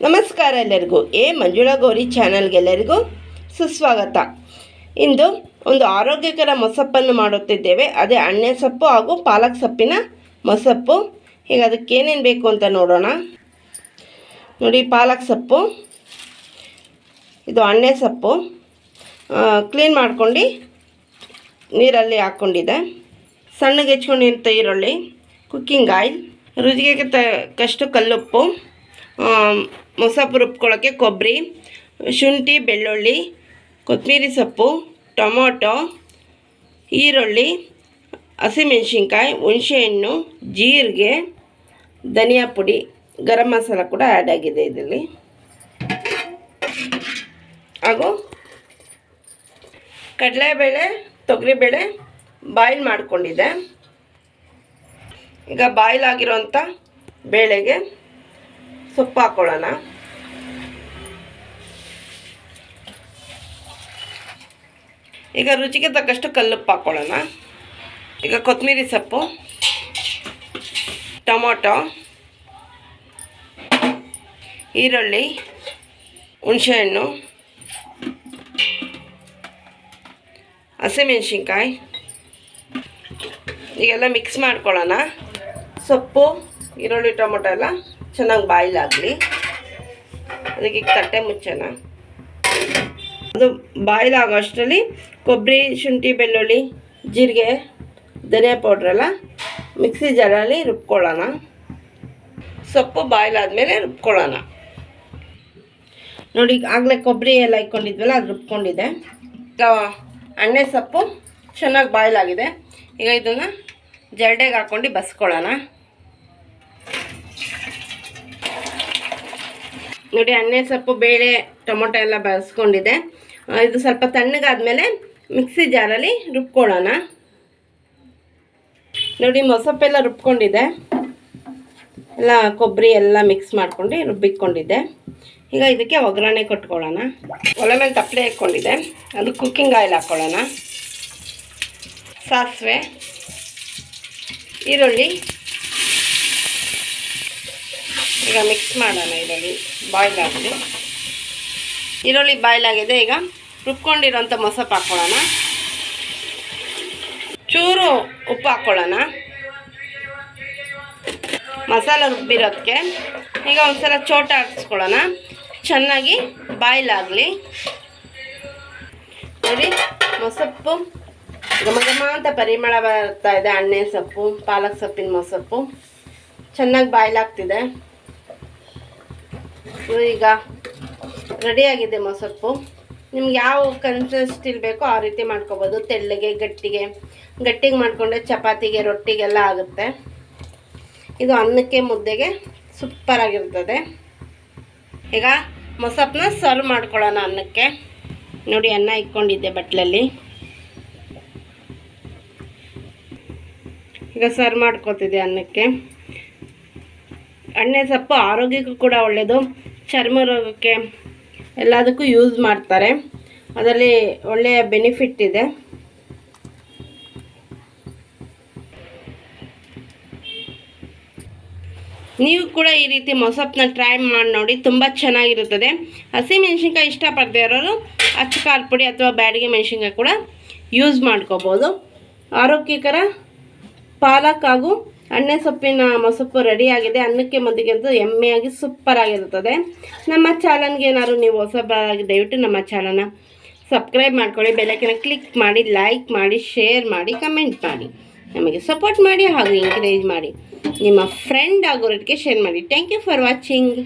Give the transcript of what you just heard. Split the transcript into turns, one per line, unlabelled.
ನಮಸ್ಕಾರ ಎಲ್ಲರಿಗೂ. ಎ ಮಂಜುಳಾ ಗೌರಿ ಚಾನಲ್ಗೆಲ್ಲರಿಗೂ ಸುಸ್ವಾಗತ. ಇಂದು ಒಂದು ಆರೋಗ್ಯಕರ ಮೊಸಪ್ಪನ್ನು ಮಾಡುತ್ತಿದ್ದೇವೆ. ಅದೇ ಅಣ್ಣೆ ಸೊಪ್ಪು ಹಾಗೂ ಪಾಲಕ್ ಸೊಪ್ಪಿನ ಮೊಸಪ್ಪು. ಈಗ ಅದಕ್ಕೆ ಏನೇನು ಬೇಕು ಅಂತ ನೋಡೋಣ. ನೋಡಿ ಪಾಲಕ್ ಸೊಪ್ಪು. ಇದು ಅಣ್ಣೆ ಸೊಪ್ಪು. ಕ್ಲೀನ್ ಮಾಡ್ಕೊಂಡು ನೀರಲ್ಲಿ ಹಾಕ್ಕೊಂಡಿದೆ ಸಣ್ಣಗೆ ಹೆಚ್ಕೊಂಡಿಂತ ಈರುಳ್ಳಿ ಕುಕ್ಕಿಂಗ್ ಆಯಿಲ್ ರುಚಿಗೆ ತಕ್ಕಷ್ಟು ಕಲ್ಲುಪ್ಪು ಆ, ಮೊಸಪ್ಪು ರುಬ್ಕೊಳ್ಳೋಕ್ಕೆ ಕೊಬ್ಬರಿ, ಶುಂಠಿ, ಬೆಳ್ಳುಳ್ಳಿ ಕೊತ್ತಂಬರಿ ಸೊಪ್ಪು, ಟೊಮೊಟೊ, ಈರುಳ್ಳಿ, ಹಸಿಮೆಣ್ಸಿನ್ಕಾಯಿ, ಹುಣಸೆಹಣ್ಣು, ಜೀರಿಗೆ, ಧನಿಯಾ ಪುಡಿ, ಗರಂ ಮಸಾಲ ಕೂಡ ಆ್ಯಡ್ ಆಗಿದೆ ಇದರಲ್ಲಿ. ಹಾಗೂ ಕಡಲೆಬೇಳೆ, ತೊಗರಿಬೇಳೆ ಬಾಯ್ಲ್ ಮಾಡಿಕೊಂಡಿದೆ ಈಗ ಬಾಯ್ಲ್ ಆಗಿರೋಂಥ ಬೇಳೆಗೆ ಸೊಪ್ಪು ಹಾಕೊಳ್ಳೋಣ. ಈಗ ರುಚಿಗೆ ತಕ್ಕಷ್ಟು ಕಲ್ಲುಪ್ಪು ಹಾಕೊಳ್ಳೋಣ. ಈಗ ಕೊತ್ತಂಬರಿ ಸೊಪ್ಪು, ಟೊಮೊಟೊ, ಈರುಳ್ಳಿ, ಹುಣಸೆಹಣ್ಣು, ಹಸಿಮೆಣ್ಸಿನ್ಕಾಯಿ. ಈಗೆಲ್ಲ ಮಿಕ್ಸ್ ಮಾಡ್ಕೊಳ್ಳೋಣ. ಸೊಪ್ಪು ಈರುಳ್ಳಿ ಟೊಮೊಟೊ ಎಲ್ಲ ಚೆನ್ನಾಗಿ ಬಾಯ್ಲ್ ಆಗಲಿ. ಅದಕ್ಕೆ ತಟ್ಟೆ ಮುಚ್ಚೋಣ. ಅದು ಬಾಯ್ಲ್ ಆಗೋ ಅಷ್ಟರಲ್ಲಿ ಕೊಬ್ಬರಿ, ಶುಂಠಿ, ಬೆಳ್ಳುಳ್ಳಿ, ಜೀರಿಗೆ, ಧನಿಯಾ ಪೌಡ್ರೆಲ್ಲ ಮಿಕ್ಸಿ ಜಾರಲ್ಲಿ ರುಬ್ಕೊಳ್ಳೋಣ. ಸೊಪ್ಪು ಬಾಯ್ಲ್ ಆದಮೇಲೆ ರುಬ್ಕೊಳ್ಳೋಣ. ನೋಡಿ ಆಗಲೇ ಕೊಬ್ಬರಿ ಎಲ್ಲ ಇಟ್ಕೊಂಡಿದ್ವಲ್ಲ, ಅದು ರುಬ್ಕೊಂಡಿದೆ ಈಗ ಎಣ್ಣೆ ಸೊಪ್ಪು ಚೆನ್ನಾಗಿ ಬಾಯ್ಲ್ ಆಗಿದೆ. ಈಗ ಇದನ್ನು ಜರಡೆಗೆ ಹಾಕ್ಕೊಂಡು ಬಸ್ಕೊಳ್ಳೋಣ. ನೋಡಿ ಅನ್ನೆ ಸೊಪ್ಪು, ಬೇಳೆ, ಟೊಮೊಟೊ ಎಲ್ಲ ಬಳಸ್ಕೊಂಡಿದೆ ಇದು ಸ್ವಲ್ಪ ತಣ್ಣಗಾದ್ಮೇಲೆ ಮಿಕ್ಸಿ ಜಾರಲ್ಲಿ ರುಬ್ಕೊಳ್ಳೋಣ. ನೋಡಿ ಮೊಸಪ್ಪೆಲ್ಲ ರುಬ್ಕೊಂಡಿದೆ ಎಲ್ಲ ಕೊಬ್ಬರಿ ಎಲ್ಲ ಮಿಕ್ಸ್ ಮಾಡ್ಕೊಂಡು ರುಬ್ಬಿಕೊಂಡಿದ್ದೆ. ಈಗ ಇದಕ್ಕೆ ಒಗ್ಗರಣೆ ಕೊಟ್ಕೊಳ್ಳೋಣ. ಒಲೆ ಮೇಲೆ ತಪ್ಪಲೆ ಇಟ್ಕೊಂಡಿದ್ದೆ ಅದು ಕುಕ್ಕಿಂಗ್ ಆಯಿಲ್ ಹಾಕ್ಕೊಳ್ಳೋಣ. ಸಾಸಿವೆ, ಈರುಳ್ಳಿ ಈಗ ಮಿಕ್ಸ್ ಮಾಡೋಣ ಈರುಳ್ಳಿ ಬಾಯ್ಲ್ ಆಗಿದೆ. ಈರುಳ್ಳಿ ಬಾಯ್ಲ್ ಆಗಿದೆ. ಈಗ ರುಬ್ಕೊಂಡಿರೋಂಥ ಮೊಸಪ್ಪು ಹಾಕ್ಕೊಳ್ಳೋಣ ಚೂರು ಉಪ್ಪು ಹಾಕ್ಕೊಳ್ಳೋಣ. ಮಸಾಲ ರುಬ್ಬಿರೋದಕ್ಕೆ ಈಗ ಒಂದ್ಸಲ ಚೋಟ ಹಾಕ್ಸ್ಕೊಳ್ಳೋಣ ಚೆನ್ನಾಗಿ ಬಾಯ್ಲ್ ಆಗಲಿ. ನೋಡಿ ಮೊಸಪ್ಪು ಘಮ ಘಮ ಅಂತ ಪರಿಮಳ ಬರ್ತಾ ಇದೆ. ಅಣ್ಣೆ ಸೊಪ್ಪು, ಪಾಲಕ್ ಸೊಪ್ಪಿನ ಮೊಸಪ್ಪು ಚೆನ್ನಾಗಿ ಬಾಯ್ಲ್ ಆಗ್ತಿದೆ. ಇದು ಈಗ ರೆಡಿಯಾಗಿದೆ ಮೊಸಪ್ಪು ನಿಮ್ಗೆ ಯಾವ ಕನ್ಸಿಸ್ಟಿಲ್ ಬೇಕೋ ಆ ರೀತಿ ಮಾಡ್ಕೊಬೋದು. ತೆಳ್ಳಗೆ, ಗಟ್ಟಿಗೆ. ಗಟ್ಟಿಗೆ ಮಾಡಿಕೊಂಡ್ರೆ ಚಪಾತಿಗೆ, ರೊಟ್ಟಿಗೆಲ್ಲ ಆಗುತ್ತೆ. ಇದು ಅನ್ನಕ್ಕೆ, ಮುದ್ದೆಗೆ ಸೂಪರಾಗಿರ್ತದೆ ಈಗ ಮೊಸಪ್ಪನ್ನ ಸರ್ವ್ ಮಾಡ್ಕೊಳ್ಳೋಣ ಅನ್ನಕ್ಕೆ. ನೋಡಿ, ಅನ್ನ ಇಟ್ಕೊಂಡಿದ್ದೆ ಬಟ್ಲಲ್ಲಿ. ಈಗ ಸರ್ವ್ ಮಾಡ್ಕೊತಿದ್ದೆ ಅನ್ನಕ್ಕೆ. ಎಣ್ಣೆ ಸೊಪ್ಪು ಆರೋಗ್ಯಕ್ಕೂ ಕೂಡ ಒಳ್ಳೆಯದು ಚರ್ಮ ರೋಗಕ್ಕೆ ಎಲ್ಲದಕ್ಕೂ ಯೂಸ್ ಮಾಡ್ತಾರೆ. ಅದರಲ್ಲಿ ಒಳ್ಳೆಯ ಬೆನಿಫಿಟ್ ಇದೆ. ನೀವು ಕೂಡ ಈ ರೀತಿ ಮೊಸಪ್ಪನ್ನ ಟ್ರೈ ಮಾಡಿ ನೋಡಿ, ತುಂಬ ಚೆನ್ನಾಗಿರುತ್ತದೆ. ಹಸಿ ಮೆಣಸಿನ್ಕಾಯಿ ಇಷ್ಟಪಡದೇ ಇರೋರು ಅಚ್ಚ ಖಾರ ಪುಡಿ ಅಥವಾ ಬ್ಯಾಡಿಗೆ ಮೆಣಸಿನ್ಕಾಯಿ ಕೂಡ ಯೂಸ್ ಮಾಡ್ಕೋಬೋದು. ಆರೋಗ್ಯಕರ ಪಾಲಕ್ ಹಾಗೂ ಎಣ್ಣೆ ಸೊಪ್ಪಿನ ಮೊಸೊಪ್ಪು ರೆಡಿಯಾಗಿದೆ ಅನ್ನಕ್ಕೆ ಮದ್ದಿಗೆ ಅಂತ ಎಮ್ಮೆಯಾಗಿ ಸೂಪರ್ ಆಗಿರುತ್ತದೆ. ನಮ್ಮ ಚಾನಲ್ಗೆ ಏನಾದ್ರು ನೀವು ಹೊಸಬರಾಗಿ ದಯವಿಟ್ಟು ನಮ್ಮ ಚಾನಲ್ನ ಸಬ್ಸ್ಕ್ರೈಬ್ ಮಾಡ್ಕೊಳ್ಳಿ. ಬೆಲೆಕಿನ ಕ್ಲಿಕ್ ಮಾಡಿ ಲೈಕ್ ಮಾಡಿ ಶೇರ್ ಮಾಡಿ ಕಮೆಂಟ್ ಮಾಡಿ. ನಮಗೆ ಸಪೋರ್ಟ್ ಮಾಡಿ ಹಾಗೂ ಎಂಕರೇಜ್ ಮಾಡಿ. ನಿಮ್ಮ ಫ್ರೆಂಡ್ ಆಗೋರಿಗೆ ಶೇರ್ ಮಾಡಿ. Thank you for watching